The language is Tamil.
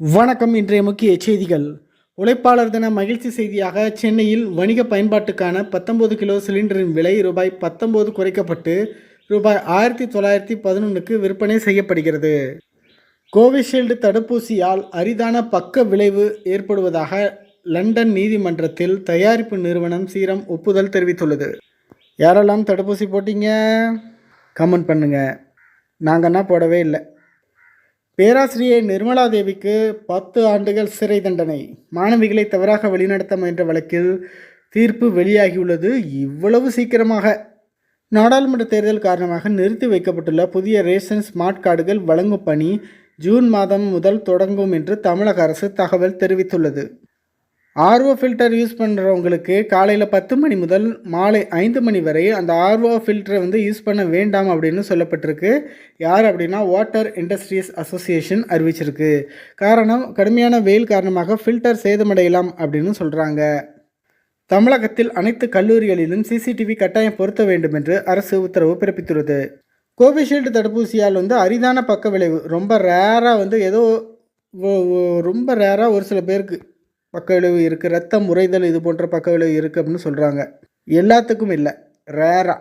வணக்கம் இன்றைய முக்கிய செய்திகள். உழைப்பாளர் தின மகிழ்ச்சி செய்தியாக சென்னையில் வணிக பயன்பாட்டுக்கான பத்தொன்பது கிலோ சிலிண்டரின் விலை ரூபாய் பத்தொன்பது குறைக்கப்பட்டு ரூபாய் ஆயிரத்தி தொள்ளாயிரத்தி பதினொன்றுக்கு விற்பனை செய்யப்படுகிறது. கோவிஷீல்டு தடுப்பூசியால் அரிதான பக்க விளைவு ஏற்படுவதாக லண்டன் நீதிமன்றத்தில் தயாரிப்பு நிறுவனம் சீரம் ஒப்புதல் தெரிவித்துள்ளது. யாரெல்லாம் தடுப்பூசி போட்டீங்க? கமெண்ட் பண்ணுங்கள் நாங்கள் என்ன போடவே இல்லை. பேராசிரியை நிர்மலா தேவிக்கு பத்து ஆண்டுகள் சிறை தண்டனை. மாணவிகளை தவறாக வழிநடத்த முயன்ற வழக்கில் தீர்ப்பு வெளியாகியுள்ளது. இவ்வளவு சீக்கிரமாக நாடாளுமன்ற தேர்தல் காரணமாக நிறுத்தி வைக்கப்பட்டுள்ள புதிய ரேஷன் ஸ்மார்ட் கார்டுகள் வழங்கும் பணி ஜூன் மாதம் முதல் தொடங்கும் என்று தமிழக அரசு தகவல் தெரிவித்துள்ளது. ஆர்ஓ ஃபில்டர் யூஸ் பண்ணுறவங்களுக்கு காலையில் பத்து மணி முதல் மாலை ஐந்து மணி வரை அந்த ஆர்ஓ ஃபில்டரை வந்து யூஸ் பண்ண வேண்டாம் அப்படின்னு சொல்லப்பட்டிருக்கு. யார் அப்படின்னா வாட்டர் இண்டஸ்ட்ரீஸ் அசோசியேஷன் அறிவிச்சிருக்கு. காரணம் கடுமையான வெயில் காரணமாக ஃபில்டர் சேதமடையலாம் அப்படின்னு சொல்கிறாங்க தமிழகத்தில் அனைத்து கல்லூரிகளிலும் சிசிடிவி கட்டாயம் பொருத்த வேண்டும் என்று அரசு உத்தரவு பிறப்பித்துள்ளது. கோவிஷீல்டு தடுப்பூசியால் வந்து அரிதான பக்க விளைவு. ரொம்ப ரேராக வந்து ஏதோ ரொம்ப ரேராக ஒரு சில பேருக்கு பக்க விளைவு இருக்குது ரத்தம் உறைதல் இது போன்ற பக்க விளைவு இருக்குது அப்படின்னு சொல்கிறாங்க எல்லாத்துக்கும் இல்லை. ரேராக